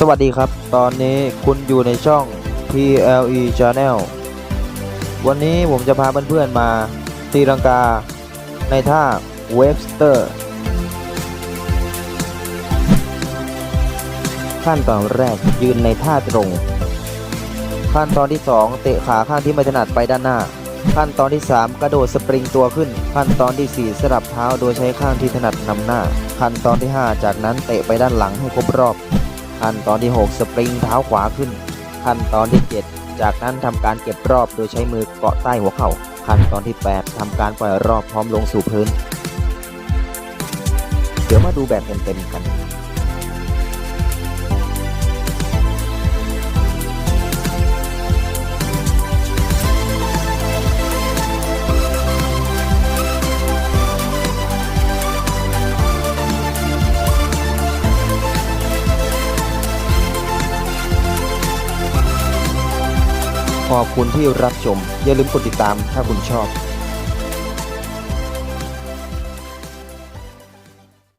สวัสดีครับ ตอนนี้คุณอยู่ในช่อง PLE Channel วันนี้ผมจะพาเพื่อนๆมาตีลังกา ในท่าเวฟสเตอร์ ขั้นตอนแรกยืนในท่าตรง ขั้นตอนที่ 2 เตะขาข้างที่ไม่ถนัดไปด้านหน้า ขั้นตอนที่ 3 กระโดดสปริงตัวขึ้น ขั้นตอนทีสี่4 สลับเท้าโดยใช้ข้างที่ถนัดนำหน้า ขั้นตอนที่ 5 จากนั้นเตะไปด้านหลังให้ครบรอบ ขั้นตอนที่ 6 สปริงเท้าขวาขึ้น ขั้นตอนที่ 7 จากนั้นทำการเก็บรอบโดยใช้มือเกาะใต้หัวเข่า ขั้นตอนที่ 8ทำการปล่อยรอบพร้อมลงสู่พื้น เดี๋ยวมาดูแบบเต็มๆกัน ขอบคุณที่รับชม อย่าลืมกดติดตามถ้าคุณชอบ